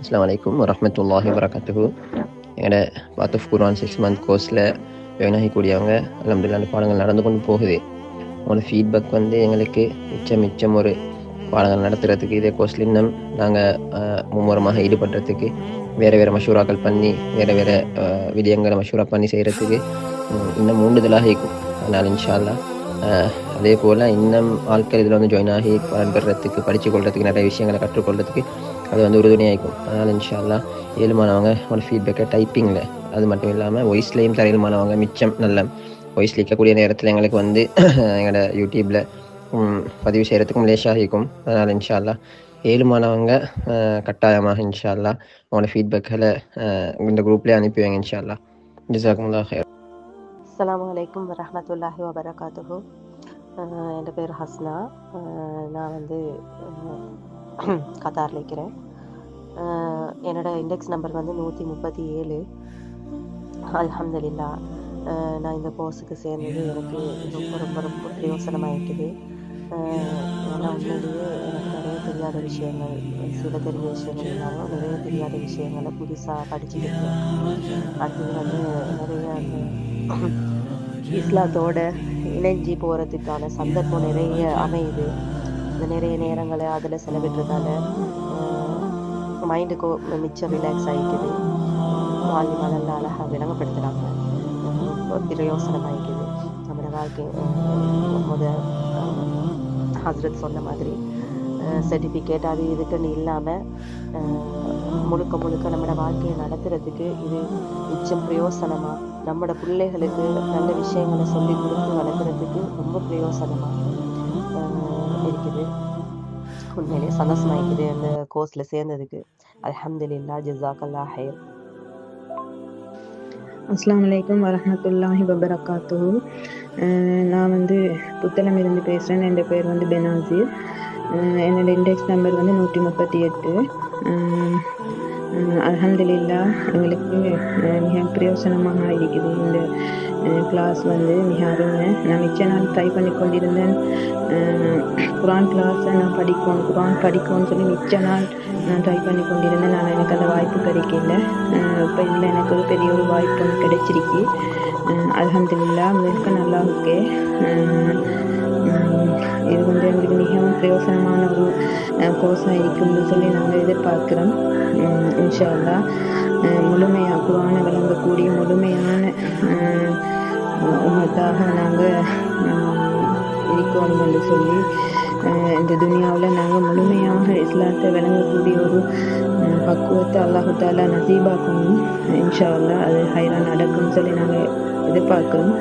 அஸ்லாம் வலைக்கும் வரமத்துல்லாஹி வரகத்துகு எங்களோட பாத்துஃப் குர்ஆன் சிக்ஸ் மந்த் கோர்ஸில் ஜாயின் ஆகிக்கூடியவங்க அலமதுல்லா அந்த பாடங்கள் நடந்து கொண்டு போகுது. அவங்களோட ஃபீட்பேக் வந்து எங்களுக்கு மிச்சம் மிச்சம் ஒரு பாடங்கள் நடத்துறதுக்கு இதே கோர்ஸில் இன்னும் நாங்கள் மும்முரமாக ஈடுபடுறதுக்கு வேறு வேறு மஷூராக்கள் பண்ணி வேறு வேறு விடயங்களை மஷூரா பண்ணி செய்கிறதுக்கு இன்னும் மூண்டுதலாக இருக்கும். அதனால் இன்ஷா அல்லாஹ் அதே போல் இன்னும் ஆட்கள் இதில் வந்து ஜாயின் ஆகி பயன்படுறதுக்கு படித்து கொள்றதுக்கு நிறைய விஷயங்களை கற்றுக்கொள்றதுக்கு அது வந்து உறுதுணையாக இருக்கும் அதனால் இன்ஷால்லா ஏழுமானவங்க ஒரு ஃபீட்பேக்கை டைப்பிங்கில் அது மட்டும் இல்லாமல் வாய்ஸ்லேயும் தரையிலுமானவங்க மிச்சம் நல்ல வாய்ஸ் இருக்கக்கூடிய நேரத்தில் எங்களுக்கு வந்து எங்களோட யூடியூப்பில் பதிவு செய்கிறதுக்கும் லேஷாக இருக்கும் அதனால் இன்ஷால்லா ஏழுமானவங்க கட்டாயமாக இன்ஷால்லா அவங்களோட ஃபீட்பேக்கில் ஃபீட்பேக்களை இந்த குரூப்லேயே அனுப்பி வைங்க இன்ஷா ஜிசாக்குமுல்லா ஹேர் அஸ்லாம் வலைக்கம் வரமத்துல்லாஹி வபரகாத்துஹு என் பேர் ஹஸ்னா நான் வந்து அஹ், கத்தாரில் இருக்கிறேன் என்னோட இண்டெக்ஸ் நம்பர் வந்து நூற்றி முப்பத்தி ஏழு அலமதுல்லா நான் இந்த கோர்ஸுக்கு சேர்ந்தது எனக்கு ரொம்ப ரொம்ப ரொம்ப பிரயோசனமாக இருக்குது ஏன்னா உண்மையிலேயே எனக்கு நிறைய தெரியாத விஷயங்கள் சில தெரிஞ்ச விஷயங்கள் இருந்தாலும் நிறைய தெரியாத விஷயங்களை புதுசாக படிச்சுக்கிட்டேன் அடுத்தது வந்து நிறைய அந்த இஸ்லாத்தோட இணைஞ்சி போகிறதுக்கான சந்தர்ப்பம் நிறைய அமையுது. இந்த நிறைய நேரங்களை அதில் செலவிடுறதால மைண்டுக்கு மிச்சம் ரிலாக்ஸ் ஆகிக்குது வாழ்க்கை நல்லா அழகாக விளங்கப்படுத்துகிறாங்க பிரயோசனம் பிரயோசனமாகிக்குது நம்மளோட வாழ்க்கை முத ஹஸ்ரத் சொன்ன மாதிரி சர்டிஃபிகேட் அது இதுக்குன்னு இல்லாமல் முழுக்க முழுக்க நம்மளோட வாழ்க்கையை நடத்துறதுக்கு இது மிச்சம் பிரயோசனமாக நம்மளோட பிள்ளைகளுக்கு நல்ல விஷயங்களை சொல்லி கொடுத்து வளர்க்குறதுக்கு ரொம்ப பிரயோசனமாக இருக்குது. உண்மையிலேயே சந்தோஷமாயிருக்குது அந்த கோர்ஸில் சேர்ந்ததுக்கு. அலமதுல்லா ஜிசாக்கல்லா ஹயர் அஸ்லாம் வலைக்கம் வரமத்துல்லாஹி வபரகாத்துஹு. நான் வந்து புத்தளம் இருந்து பேசுகிறேன் என் பேர் வந்து பெனாசீர். என்னோட இண்டெக்ஸ் நம்பர் வந்து நூற்றி முப்பத்தி எட்டு. அல்ஹம்துலில்லா எங்களுக்கு மிக பிரயோசனமாக இருக்குது இந்த கிளாஸ் வந்து. மிக அருமை. நான் மிச்ச நாள் ட்ரை பண்ணி கொண்டிருந்தேன். குரான் கிளாஸை நான் படிக்கணும் குரான் படிக்கணும்னு சொல்லி மிச்ச நாள் நான் ட்ரை பண்ணி கொண்டிருந்தேன். ஆனால் எனக்கு அந்த வாய்ப்பு கிடைக்கல. இப்போ இல்லை எனக்கு ஒரு பெரிய ஒரு வாய்ப்பு ஒன்று கிடைச்சிருக்கு. அலமதுல்லா மிக நல்லா இருக்கு. இது வந்து எங்களுக்கு மிகவும் பிரயோசனமான ஒரு கோர்ஸாக இருக்கும்னு சொல்லி நாங்கள் எதிர்பார்க்குறோம். இன்ஷால்லா இன்ஷா முழுமையாக குரான விளங்கக்கூடிய முழுமையான அஹ் உமத்தாக நாங்கள் இருக்கோம் என்று சொல்லி இந்த துனியாவில் நாங்கள் முழுமையாக இஸ்லாத்தை விளங்கக்கூடிய ஒரு பக்குவத்தை அல்லாஹு தாலா நசீபாக்கணும் இன்ஷா அல்லா அது ஹைரா நடக்கும்னு சொல்லி நாங்கள் எதிர்பார்க்குறோம்.